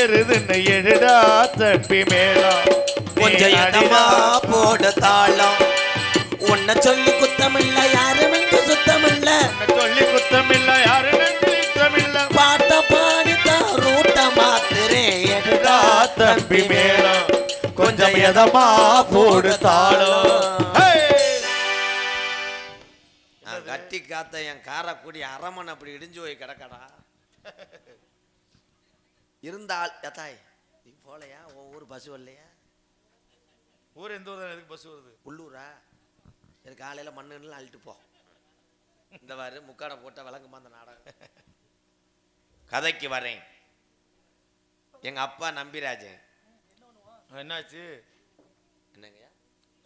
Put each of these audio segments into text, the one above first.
ஏறுதுன்னு எழுடா தப்பி கொஞ்சம் எதமா போட தாளம். உன்னை சொல்லி குத்தமில்ல யாரும் இங்கு சுத்தமில்ல. சொல்லி குத்தமில்ல யாரு நித்தமில்ல பாட்ட பாடித்தான் ரூட்ட மாத்துறேன் எடுடா தம்பி மேளம் கொஞ்சம் எதமா போடு தாளம். கட்டி காத்த என் காரக்குடி அரமன் அப்படி இடிஞ்சு போய் கிடக்கடா. இருந்தால் எத்தாய் நீ போலையா? உன் ஊர் பஸ் வரலையா? ஊர் எந்த ஊர் எதுக்கு பஸ் வருது? உள்ளூரா? எனக்கு காலையில் மண்ணுன்னு அள்ளிட்டு போ. இந்த வாரு முக்காடை போட்ட விளங்குமா அந்த நாடகம்? கதைக்கு வரேன். எங்க அப்பா நம்பிராஜன். என்னாச்சு? என்னங்கய்யா?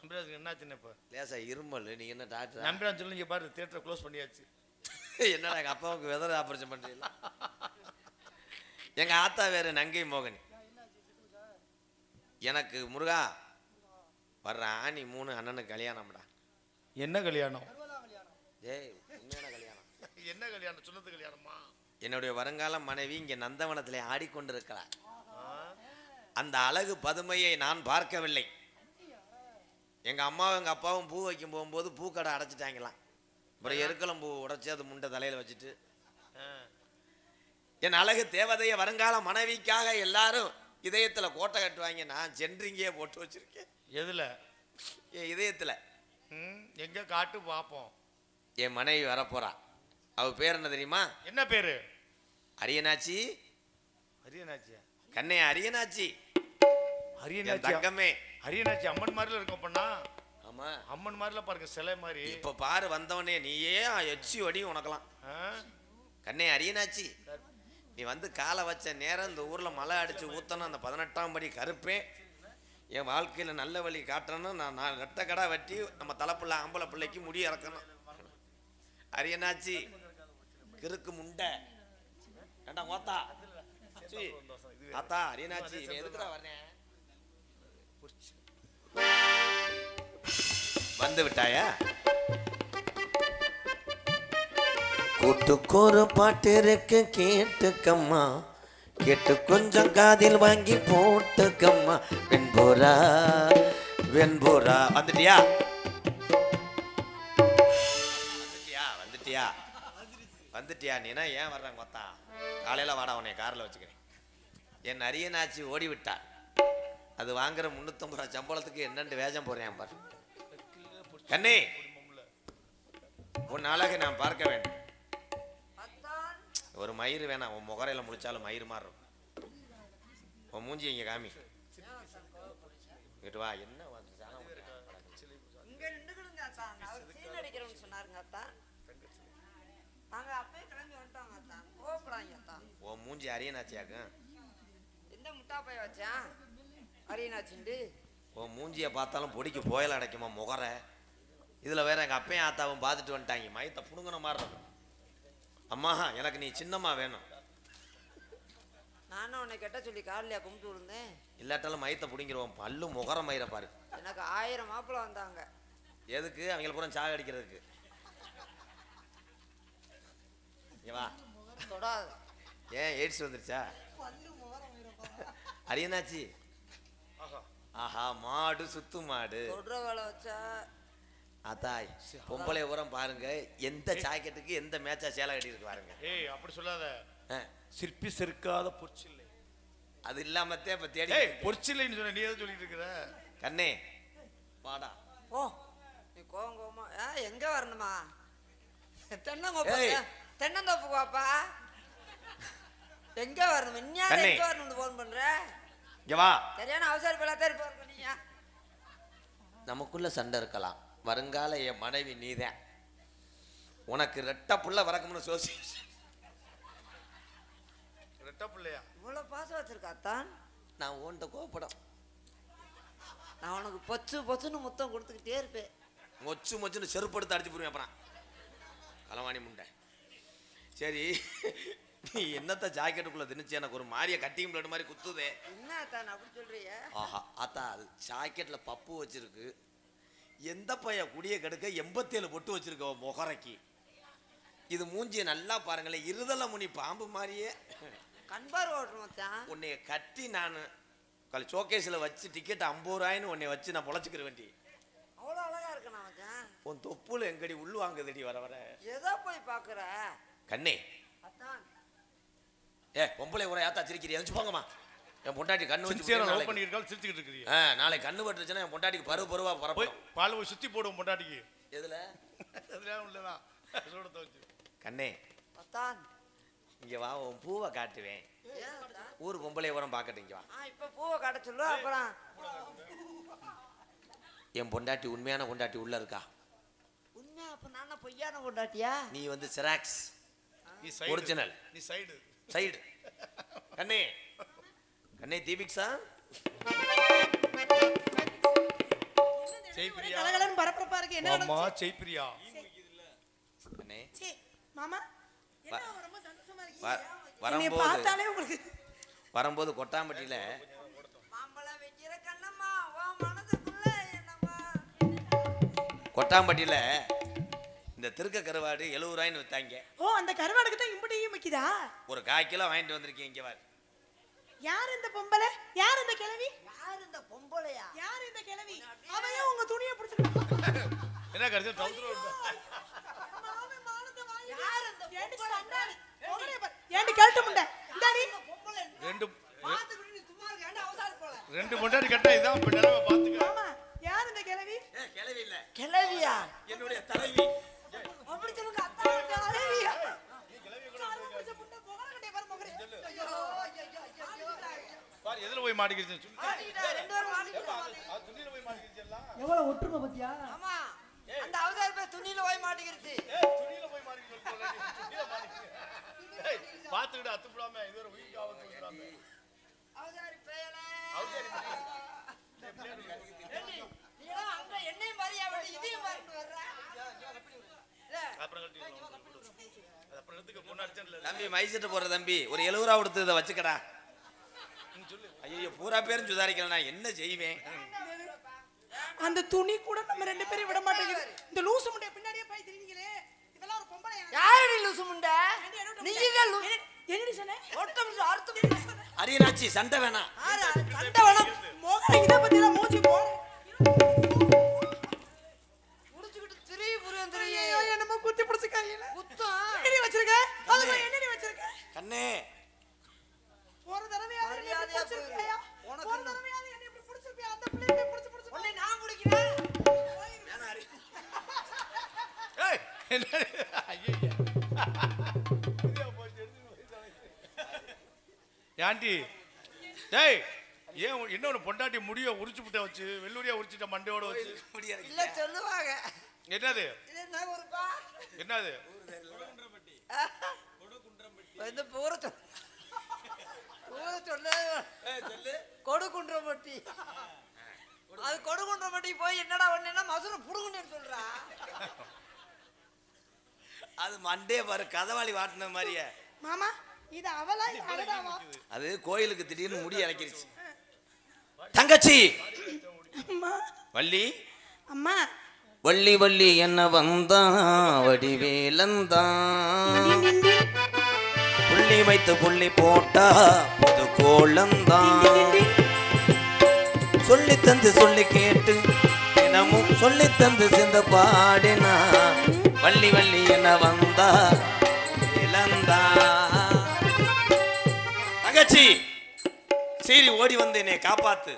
நம்பிராஜுக்கு என்னாச்சுன்னு இப்ப லேசா இருமல். நீ என்ன டாக்டர்? நம்பிராஜ் சொல்லி இங்க பாரு தியேட்டரை க்ளோஸ் பண்ணியாச்சு. என்னடா எங்க அப்பாவுக்கு வெதர் ஆபரேஷன் பண்றீங்களா? எங்க ஆத்தா வேறு நங்கை மோகன். எனக்கு முருகா வர்ற ஆணி மூணு அண்ணனுக்கு கல்யாணம்டா. என்ன கல்யாணம்? ஏய் உண்மையான கல்யாணம். என்ன கல்யாணம்? சொன்னது கல்யாணமா? என்னுடைய வருங்கால மனைவி இங்கே நந்தவனத்திலே ஆடிக்கொண்டிருக்கிறார் அந்த அழகு பதுமையை நான் பார்க்கவில்லை. எங்க அம்மாவும் எங்க அப்பாவும் பூ வைக்கும் போகும்போது பூக்கடை அடைச்சிட்டாங்களாம். அப்புறம் எருக்கலம் பூ உடைச்சி அது முண்டை தலையில வச்சுட்டு என் அழகு தேவதைய வருங்கால மனைவிக்காக எல்லாரும் இதயத்துல கோட்டை கட்டுவாங்க. நான் சென்றிங்கே போட்டு வச்சிருக்கேன். எதுல? என் இதயத்துல. எங்க காட்டு பாப்போம். என் மனைவி வரப்போறா. அவ பேர் என்ன தெரியுமா? என்ன பேரு? அரியனாச்சி. அரியனாச்சியா? கண்ணே அரியனாச்சி. அரியனாச்சி தங்கமே. அரியனாச்சி அம்மன் மாதிரில இருக்கும் பண்ணா? ஆமா. அம்மன் மாதிரில பாருங்க சிலை மாதிரி இப்ப பாரு வந்தவனே நீயே எச்சி வடி உனக்கலாம்? கண்ணே அரியனாச்சி. நீ வந்து காலை வச்ச நேரம் இந்த ஊரில் மழை அடித்து ஊற்றணும் அந்த பதினெட்டாம் படி கருப்பேன் என் வாழ்க்கையில் நல்ல வழி காட்டணும் நான் நான் ரெட்டை கடை வெட்டி நம்ம தலைப்பிள்ளை ஆம்பளை பிள்ளைக்கு முடி இறக்கணும். அரியனாச்சி கிறுக்கு முண்டை. ஏண்டா ஓத்தா ஆத்தா அரியனாச்சி இவன் எதுக்குடா வரேன் வந்து விட்டாயா? கூட்டுக்கோரு பாட்டு இருக்கு கேட்டுக்கம்மா. கேட்டு கொஞ்சம் காதில் வாங்கி போட்டுக்கம்மா. வெண்போரா வெண்போரா வந்துட்டியா? வந்துட்டியா வந்துட்டியா? வந்துட்டியா நீனா ஏன் வர்றாங்க கொத்தா காலையில் வாடா உன்னை காரில் வச்சுக்கிறேன். என் அரியனாச்சி ஓடி விட்டா. அது வாங்குற முன்னூத்தம்பது ரூபா சம்பளத்துக்கு என்னண்டு வேஷம் போறேன் பாரு. கண்ணே உன் அழகை நான் பார்க்க வேண்டும். ஒரு மயிர் வேணாம் உன் முகரையில முடிச்சாலும் மயிர் மாதிரி இருக்கும். உன் மூஞ்சி இங்க காமி. இங்கிட்டு வா என்ன உன் மூஞ்சி அரியனாச்சியாக்கும் எந்த முட்டா பைய வச்சான் அரியனாச்சுண்டு உன் மூஞ்சியை பார்த்தாலும் பொடிக்கு புயல் அடைக்குமா முகரை? இதுல வேற எங்க அப்பையும் ஆத்தாவும் பார்த்துட்டு வந்துட்டாங்க. மயத்தை புடுங்கின மாதிரி இருக்கும். அம்மா எனக்கு நீ சின்னம்மா வேணும். நானும் உன்னை கெட்ட சொல்லி காலையில கும்பிட்டு விழுந்தேன். இல்லாட்டாலும் மயத்தை பிடிங்கிருவோம். பல்லு முகர மயிரை பாரு. எனக்கு ஆயிரம் மாப்பிள்ளை வந்தாங்க. எதுக்கு? அவங்கள பூரா சாக அடிக்கிறதுக்கு. வா. தொடாது. ஏன் எய்ட்ஸ் வந்துருச்சா? அரியனாச்சி? ஆஹா மாடு சுத்து மாடு. தொடுற வேலை வச்சா அத்தாய் பொம்பளை உரம் பாருங்க எந்த ஜாக்கெட்டுக்கு எந்த மேட்சா சேலை கட்டியிருக்கு பாருங்க. ஏய் அப்படி சொல்லாத. ஆ, சிற்பி செருக்காத பொற்சில்லை. அது இல்லாமத்தே இப்ப தேடி பொற்சில்லைன்னு சொன்ன நீ எதை சொல்லிட்டு இருக்கிற கண்ணே வாடா. ஓ நீ கோவம் கோவமா ஆ எங்க வரணுமா? தென்னங்கோப்பா ஏய். தென்னந்தோப்புக்கு வாப்பா எங்க வரணும்? கண்ணே. எங்க வரணும்னு ஃபோன் பண்ற? இங்க வா. சரியான அவசர பிள்ளாத்தான் இருப்பாரு நீங்க நமக்குள்ள சண்டை இருக்கலாம். வருங்கால என் மனைவி நீதான். உனக்கு ரெட்ட புள்ள வரக்கணும்னு சோசி ரெட்ட பிள்ளையா? இவ்வளவு பாசம் வச்சிருக்காத்தான் நான் உன்கிட்ட கோவப்படும். நான் உனக்கு பொச்சு பொச்சுன்னு முத்தம் கொடுத்துக்கிட்டே இருப்பேன். மொச்சு மொச்சுன்னு செருப்படுத்து அடிச்சு போடுவேன் அப்புறம். களவாணி முண்டை. சரி நீ என்னத்த ஜாக்கெட்டுக்குள்ள திணிச்சு எனக்கு ஒரு மாதிரியா கட்டிங் பிளட் மாதிரி குத்துதே. என்ன தான் அப்படி சொல்றிய ஆஹா ஆத்தா அது ஜாக்கெட்ல பப்பு வச்சிருக்கு. எந்த பையன் குடிய கெடுக்க எண்பத்தேழு பொட்டு வச்சிருக்க முகரைக்கு? இது மூஞ்சியை நல்லா பாருங்களேன் இருதல முனி பாம்பு மாதிரியே. கண்பார் ஓட்டுறோம் உன்னைய கட்டி நான் கல் ஷோகேஸில் வச்சு டிக்கெட் ஐம்பது ரூபாயின்னு உன்னை வச்சு நான் பொழைச்சிக்கிற வேண்டி. அவ்வளோ அழகா மச்சான். உன் தொப்புல எங்கடி உள் வாங்குதடி வர வர. ஏதோ போய் பார்க்குற கண்ணே. ஏ பொம்பளை உரை யாத்தா சிரிக்கிறீ எந்திரிச்சு போங்கம்மா. என் பொண்டாட்டி கண்ணு வச்சு லவ் பண்ணிட்டு இருக்காள் சிரிச்சுக்கிட்டு இருக்கிறீங்க. ஆ நாளைக்கு கண்ணு பட்டுருச்சுன்னா என் பொண்டாட்டிக்கு பரு பருவா போய் பரப்போம் பால் போய் சுத்தி போடுவோம் பொண்டாட்டிக்கு. எதுல? அதெல்லாம் உள்ளதான் சூட துவச்சு. கண்ணே அத்தான் இங்க வா உன் பூவை காட்டுவேன்? ஊர் பொம்பளை உரம் பார்க்கட்டும் இங்க வா. ஆ இப்போ பூவை கடை சொல்லு அப்புறம். என் பொண்டாட்டி உண்மையான பொண்டாட்டி உள்ள இருக்கா? உண்மையா அப்ப நானா பொய்யான கொண்டாட்டியா நீ வந்து சிராக்ஸ். நீ சைடு Original. நீ சைடு சைடு கண்ணே கண்ணே தீபிக்ஸா ஜெய்பிரியா. கலகலன்னு பரபரப்பா இருக்கு? என்ன மாமா நடந்துச்சு? ஜெய்பிரியா. கண்ணே சீ, மாமா. என்ன வ- ரொம்ப சந்தோஷமா வ- இருக்கீங்க என்னை வரும்போது பார்த்தாலே உங்களுக்கு வரும்போது கொட்டாம்பட்டியில மாம்பழம் வைக்கிற கண்ணம்மா மனதுக்குள்ள என்னம்மா. கொட்டாம்பட்டியில இந்த திருக்க கருவாடு எழுபது ரூபாய்ன்னு வித்தாங்க. ஓ அந்த கருவாடுக்கு தான் இம்புட்டியும் வைக்குதா? ஒரு கால் கிலோ வாங்கிட்டு வந்திருக்கேன் இங்க வா யார் இந்த பொம்பளை? யார் இந்த கிழவி? யார் இந்த பொம்பளையா? யார் இந்த கிழவி? அவையே உங்க துணியை பிடிச்சிருக்கான் என்ன கடைசியில் டவுசர் யார் இந்த ஏண்டி கேட்டு முண்டை? இந்தாடி. பொம்பளை? ரெண்டு ரெண்டு பொண்டாட்டி கட்டா இதான் எல்லாம் எவ்வளவு ஒற்றுமை பத்தியா? ஆமா. அந்த அவதார பேர் துணியில போய் மாட்டிக்கிருச்சு ஏய், துணியில போய் மாட்டிக்க சொல்லு துணியில மாட்டிக்க ஏய், பாத்துக்கிட்டு அத்துப்படாம இது ஒரு உயிருக்கு ஆபத்து வந்துடாம அவதாரி பேயலே அவதாரி ஏண்டி, நீ எல்லாம் அங்க என்னையும் மாதிரியா விட்டு இதையும் மாறிட்டு வர்ற. இல்ல, அப்புறம் கட்டிடுவோம். அது அப்புறம் எடுத்துக்க பொண்ணு அடிச்சேன்ல. தம்பி மைசெட்டு போடுற தம்பி ஒரு எழுபது ரூபா கொடுத்து இதை வச்சுக்கடா. ஐயோ பூரா பேரும் சுதாரிக்கல நான் என்ன செய்வேன்? அந்த துணி கூட நம்ம ரெண்டு பேரும் விட மாட்டேங்குது. இந்த லூசு முண்டைய பின்னாடியே போய் திரிவீங்களே இதெல்லாம் ஒரு பொம்பளை யாரடி லூசு முண்டை? நீ தான் லூ- என்னடி சொன்ன? ஒட்டம் லூசு, அறுத்து லூசு. அரியனாச்சி சண்டை வேணாம் ஆறா, சண்டை வேணாம். மோகன இத போற புடிச்சுக்கிட்டு திரிய் புரியும் திரிய். ஐயோ என்னமோ குத்தி பிடிச்சு கையில குத்தம். என்னடி வச்சிருக்க? என்னடி வச்சிருக்க? கண்ணே. ஒரு இப்படி மரியாதையா பிடிச்சிருப்பியா? போயிரு. உனக்கு ஒரு என்ன? தடவையாவது என்னை இப்படி பிடிச்சிருப்பியா? அந்த பிள்ளையை போய் பிடிச்சு பிடிச்சு உன்னை நான் குடிக்கிறேன். ஏய் என்ன ஐயோ டேய் ஏன் இன்னொரு பொண்டாட்டி முடிய உரிச்சு புட்ட வச்சு வெள்ளூரியா உரிச்சிட்ட மண்டையோட வச்சு இல்ல சொல்லுவாங்க என்னது இது என்ன ஊருப்பா? என்னது இந்த ஊரை சொல்- ஊரை சொல்லு. அது கொடுக்குன்றம்பட்டி போய் என்னடா ஒண்ணுன்னா மதுரை புடுங்குன்னு சொல்றா. அது மண்டே பாரு கதவாளி வாட்டின மாதிரியே. மாமா இது அவளா அது கோயிலுக்கு திடீர்னு முடி இறக்கிருச்சு தங்கச்சி! அம்மா. வள்ளி? அம்மா. வள்ளி வள்ளி என்ன வந்தா? வடிவேலந்தான் புள்ளி வைத்து புள்ளி போட்டா புது கோலந்தான் சொல்லி தந்து சொல்லி கேட்டு தினமும் சொல்லி தந்து சிந்த பாடினா வள்ளி வள்ளி என வந்தா இழந்தா. தங்கச்சி சரி ஓடி வந்து என்னை காப்பாத்து.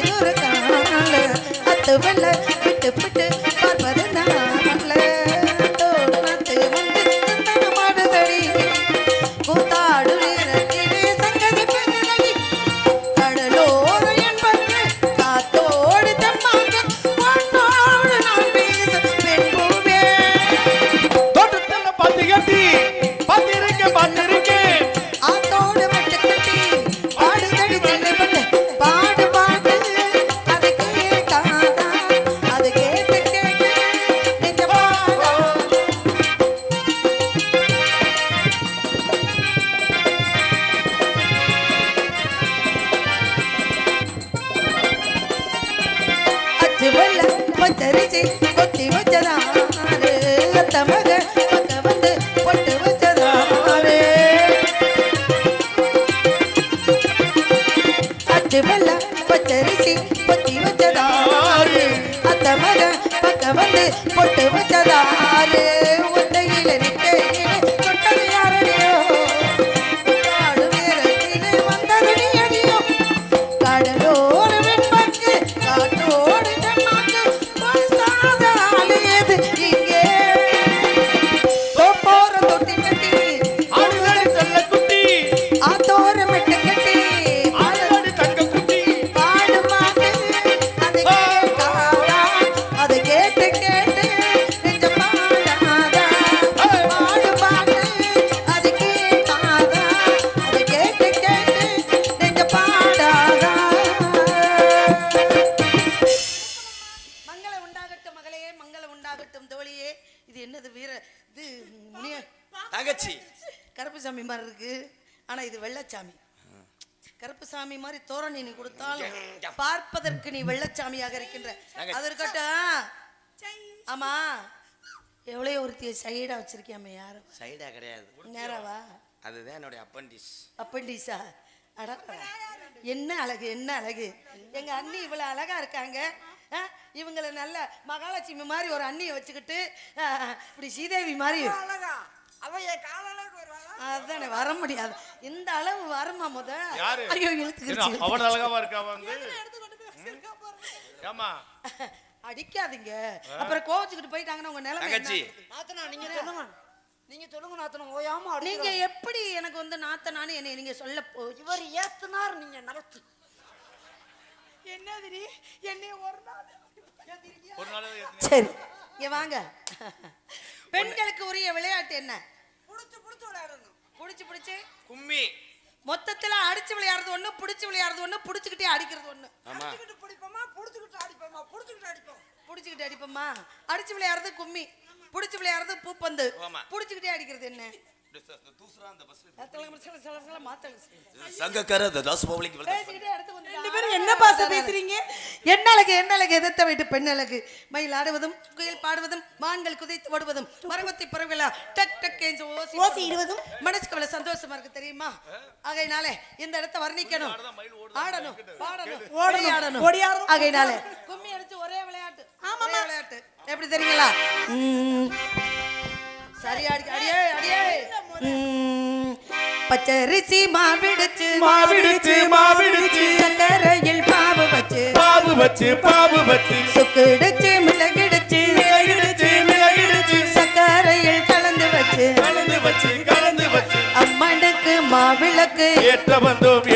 நிக்குதொரு கால வெள்ள ತಮಗ வெள்ளச்சாமி. கருப்புசாமி மாதிரி தோரணி நீ கொடுத்தாலும் பார்ப்பதற்கு நீ வெள்ளச்சாமியாக இருக்கின்ற. அது இருக்கட்டும். ஆமா. எவ்வளோ ஒருத்திய சைடா வச்சிருக்கியாமே யாரும் சைடா கிடையாது. நேராவா? அதுதான் என்னுடைய அப்பண்டிஸ் அப்பண்டிஸா அட என்ன அழகு என்ன அழகு. எங்க அண்ணி இவ்வளவு அழகா இருக்காங்க. ஆ, இவங்கள நல்ல மகாலட்சுமி மாதிரி ஒரு அண்ணியை வச்சுக்கிட்டு இப்படி ஸ்ரீதேவி மாதிரி. அழகா அவ என் காலளவுக்கு அதானே வர முடியாது. இந்த அளவு வருமா முத? யாரு? ஐயோ என்ன, இழுத்துக்கிச்சு அவன் அழகாவா இருக்கா வந்து? ஏமா அடிக்காதீங்க. அப்புறம் கோவச்சுக்கிட்டு போயிட்டாங்கன்னா உங்க நிலைமை தங்கச்சி. என்ன? நாத்தனா நீங்க சொல்லுங்க. நீங்க சொல்லுங்க நாத்தனா. ஓயாம நீங்க எப்படி எனக்கு வந்து நாத்தனான்னு என்னை நீங்க சொல்ல போ இவர் ஏத்துனார் நீங்க நடத்து என்னது நீ? என்னைய ஒரு நாள் ஒரு நாள் சரி இங்க வாங்க. பெண்களுக்கு உரிய விளையாட்டு என்ன? புடிச்சு. புடிச்சு புடிச்சு. கும்மி. மொத்தத்துல அடிச்சு விளையாடுறது ஒண்ணு புடிச்சு விளையாடுறது ஒண்ணு புடிச்சுக்கிட்டே அடிக்கிறது ஒண்ணு. ஆமா. புடிச்சுக்கிட்டு பிடிப்போமா புடிச்சுக்கிட்டு அடிப்போமா புடிச்சுக்கிட்டு அடிப்போம். புடிச்சுக்கிட்டு அடிப்போமா? அடிச்சு விளையாடுறது கும்மி. புடிச்சு விளையாடுறது பூப்பந்து. புடிச்சுக்கிட்டே அடிக்கிறது என்ன? தூசுரா அந்த பஸ் சில சில சில சில மாத்தல. சங்கக்கர தாஸ் பப்ளிக் பேசிக்கிட்டே அடுத்து வந்து ரெண்டு பேரும் என்ன பாச பேசுறீங்க? என்ன அழகு என்ன அழகு? எதிர்த்த வீட்டு பெண் அழகு? மயில் ஆடுவதும் குயில் பாடுவதும் மான்கள் குதித்து ஓடுவதும் மரவத்தி பறவைகளா டக் டக் என்று ஓசி ஓசி இடுவதும்? மனசுக்கு அவ்வளவு சந்தோஷமா இருக்கு தெரியுமா? ஆகையினால இந்த இடத்தை வர்ணிக்கணும். ஆடணும் பாடணும் ஓடணும், ஓடியாடணும். ஓடியாடணும். ஆகையினால கும்மி அடிச்சு ஒரே விளையாட்டு ஆமா விளையாட்டு. எப்படி தெரியுங்களா? ம், சரி அடி அடியே அடியே. ம், பச்சரிசி மாவிடுச்சு மாவிடுச்சு மாவிடுச்சு. சக்கரையில் வச்சு பாபு வச்சு பாபு வச்சு. சுக்கிடுச்சு மிளகிடுச்சு மிளகிடுச்சு மிளகிடுச்சு சக்கரையில் கலந்து வச்சு. கலந்து வச்சு கலந்து வச்சு. அம்மனுக்கு மாவிளக்கு. ஏற்ற வந்தோம்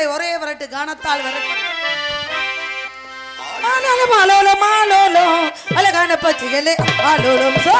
வானமடி ஒரே வரட்டு கானத்தால் வரட்டு. ஆலோலம் ஆலோலம் ஆலோலம் அழகான பச்சைகளே ஆலோலம் சோ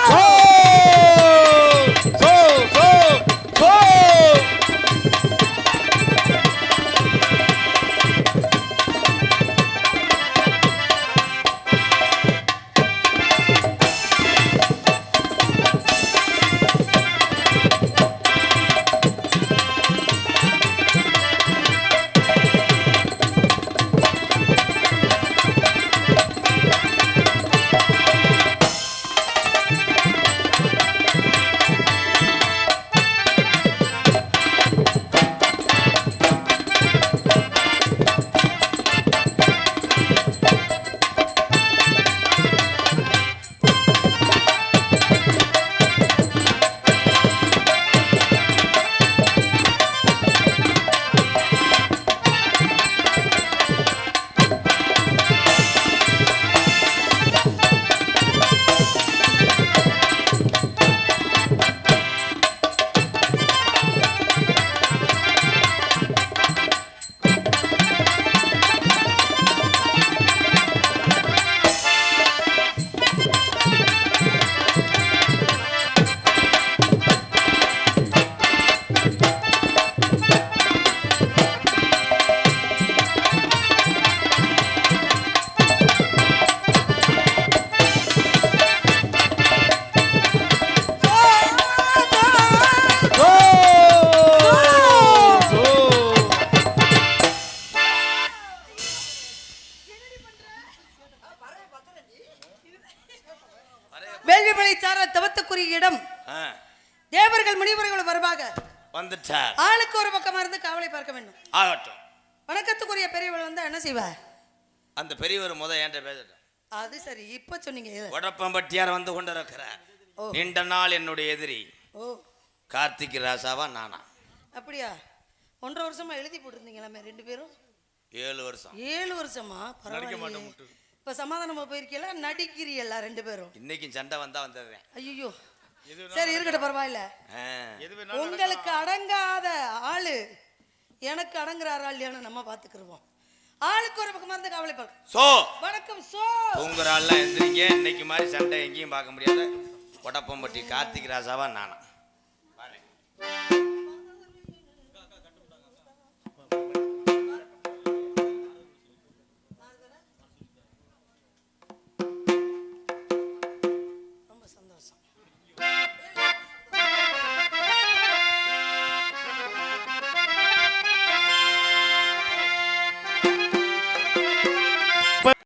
வேள்விமலை சார தவத்துக்குரிய இடம். தேவர்கள் முனிவர்கள் வருவாங்க. வந்துட்டார். ஆளுக்கு ஒரு பக்கமா இருந்து காவலை பார்க்க வேண்டும். ஆகட்டும். வணக்கத்துக்குரிய பெரியவள் வந்து என்ன செய்வா? அந்த பெரியவர் முத என்கிட்ட பேசட்டும். அது சரி இப்ப சொன்னீங்க. உடப்பம்பட்டியார் வந்து கொண்டிருக்கிறார். நீண்ட நாள் என்னுடைய எதிரி. ஓ. கார்த்திக் ராசாவா நானா? அப்படியா? ஒன்றரை வருஷமா எழுதி போட்டிருந்தீங்களாமே ரெண்டு பேரும்? ஏழு வருஷம். ஏழு வருஷமா? பரவாயில்லையே. இப்ப சமாதானமா போயிருக்கீங்களா நடிக்கிறீல்ல ரெண்டு பேரும். இன்னைக்கும் சண்டை வந்தா வந்துடுறேன் ஐயோ சரி இருக்கட்டும் பரவாயில்ல. உங்களுக்கு அடங்காத ஆளு. எனக்கு அடங்குறாரா இல்லையான்னு நம்ம பாத்துக்கிருவோம் ஆளுக்கு ஒரு பக்கமா இருந்து காவலை பார்க்க. சோ. வணக்கம் சோ. தூங்குற ஆள்லாம் எந்திரிங்க. இன்னைக்கு மாதிரி சண்டை எங்கேயும் பார்க்க முடியாது. உடப்பம்பட்டி கார்த்திக் ராசாவா நானா